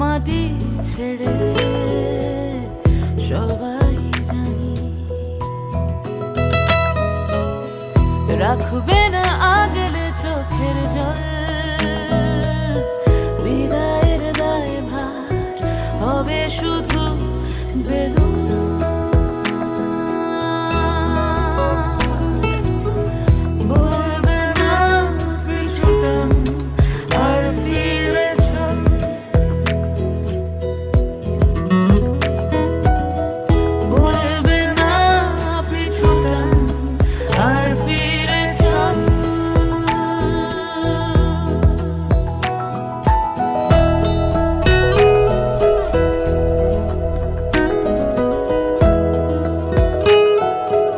মাটি ছেড়ে সবাই জানি। রাখবে না আগলে চোখের জল। বিদায়ের দায় ভার হবে শুধু